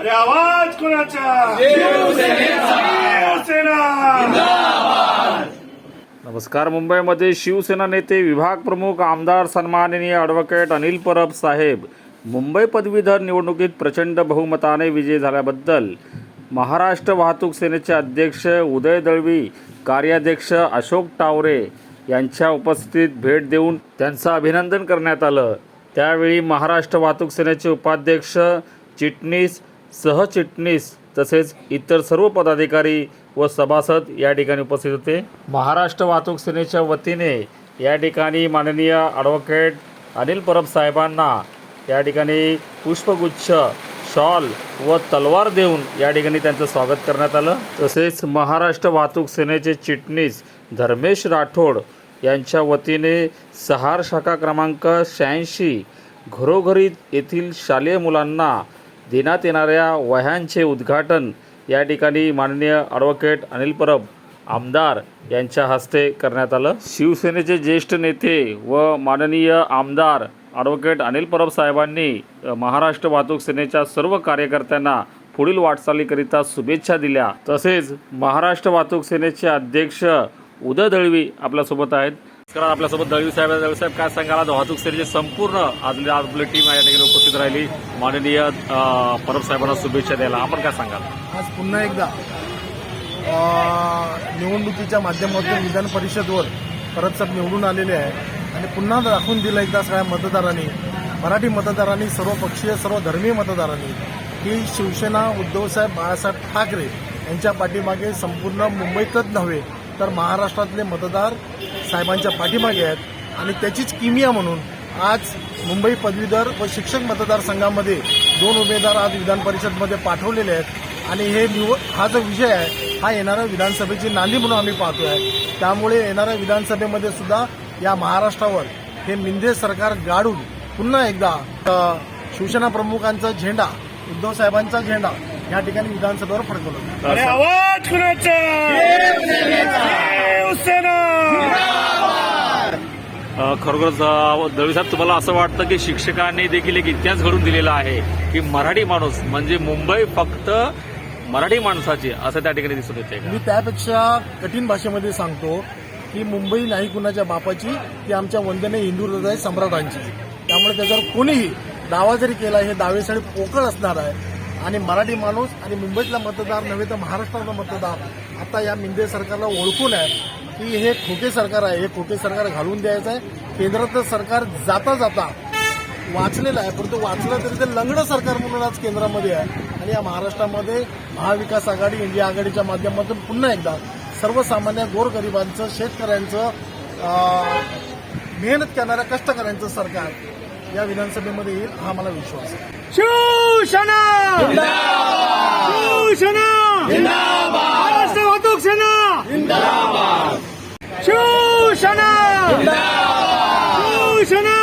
अरे आवाज कोणाचा? नमस्कार मुंबईमध्ये शिवसेना नेते विभाग प्रमुख आमदार सन्माननीय ॲडव्होकेट अनिल परब साहेब. मुंबई पदवीधर निवडणुकीत प्रचंड बहुमताने विजय झाल्याबद्दल महाराष्ट्र वाहतूक सेनेचे अध्यक्ष उदय दळवी कार्याध्यक्ष अशोक टावरे यांच्या उपस्थितीत भेट देऊन त्यांचं अभिनंदन करण्यात आलं. त्यावेळी महाराष्ट्र वाहतूक सेनेचे उपाध्यक्ष चिटणीस सहचिटणीस तसेच इतर सर्व पदाधिकारी व सभासद या ठिकाणी उपस्थित होते. महाराष्ट्र वाहतूक सेनेच्या वतीने या ठिकाणी माननीय ॲडव्होकेट अनिल परब साहेबांना या ठिकाणी पुष्पगुच्छ शॉल व तलवार देऊन या ठिकाणी त्यांचं स्वागत करण्यात आलं. तसेच महाराष्ट्र वाहतूक सेनेचे चिटणीस धर्मेश राठोड यांच्या वतीने सहार शाखा क्रमांक शहाऐंशी घरोघरी येथील शालेय मुलांना देण्यात येणाऱ्या वह्यांचे उद्घाटन या ठिकाणी माननीय ॲडव्होकेट अनिल परब आमदार यांच्या हस्ते करण्यात आलं. शिवसेनेचे ज्येष्ठ नेते व माननीय आमदार ॲडव्होकेट अनिल परब साहेबांनी महाराष्ट्र वाहतूक सेनेच्या सर्व कार्यकर्त्यांना पुढील वाटचालीकरिता शुभेच्छा दिल्या. तसेच महाराष्ट्र वाहतूक सेनेचे अध्यक्ष उदय दळवी आपल्यासोबत आहेत. नमस्कार आपल्यासोबत दळवी साहेब दळवी साहेब काय सांगायला वाहतूक सेनेची संपूर्ण आज आपली टीम या ठिकाणी उपस्थित राहिली. माननीय परब साहेबांना शुभेच्छा द्यायला. आपण काय सांगाल? आज पुन्हा एकदा निवडणुकीच्या माध्यमातून विधान परिषदवर परत साहेब निवडून आलेले आहे. आणि पुन्हा दाखवून दिलं एकदा सगळ्या मतदारांनी मराठी मतदारांनी सर्व पक्षीय सर्व धर्मीय मतदारांनी की शिवसेना उद्धवसाहेब बाळासाहेब ठाकरे यांच्या पाठीमागे संपूर्ण मुंबईतच नव्हे तर महाराष्ट्रातले मतदार साहेबांच्या पाठीमागे आहेत. आणि त्याचीच किमिया म्हणून आज मुंबई पदवीधर व शिक्षक मतदारसंघामध्ये दोन उमेदवार आज विधान परिषदमध्ये पाठवलेले आहेत. आणि हे निवड हा जो विषय आहे हा येणाऱ्या विधानसभेची नांदी म्हणून आम्ही पाहतोय. त्यामुळे येणाऱ्या विधानसभेमध्ये सुद्धा या महाराष्ट्रावर हे मिंदे सरकार गाडून पुन्हा एकदा शिवसेना प्रमुखांचा झेंडा उद्धव साहेबांचा झेंडा या ठिकाणी विधानसभेवर फडकवला अरे आवाज कुणाचा शिवसेना अ, खरोखरच दळवीसाहेब तुम्हाला असं वाटतं की शिक्षकांनी देखील एक इतिहास घडून दिलेला आहे की मराठी माणूस म्हणजे मुंबई फक्त मराठी माणसाची असं त्या ठिकाणी दिसून येते मी त्यापेक्षा कठीण भाषेमध्ये सांगतो की मुंबई नाही कुणाच्या बापाची ती आमच्या वंदने हिंदू हृदय सम्राटांची. त्यामुळे त्याच्यावर कोणीही दावा जरी केला हे दावेसाठी पोकळ असणार आहे. आणि मराठी माणूस आणि मुंबईतला मतदार नव्हे तर महाराष्ट्रातला मतदार आता या मिंदे सरकारला ओळखून आहे. की हे खोके सरकार आहे हे खोके सरकार घालून द्यायचं आहे केंद्रातलं सरकार जाता जाता वाचलेलं आहे परंतु वाचलं तरी ते लंगडं सरकार म्हणून आज केंद्रामध्ये आहे. आणि या महाराष्ट्रामध्ये महाविकास आघाडी इंडिया आघाडीच्या माध्यमातून पुन्हा एकदा सर्वसामान्य गोरगरिबांचं शेतकऱ्यांचं अं, मेहनत करणाऱ्या कष्टकऱ्यांचं सरकार या विधानसभेमध्ये येईल हा मला विश्वास आहे. शिवसेना! शिवसेना महाराष्ट्र वाहतूक सेना शिवसेना शिवसेना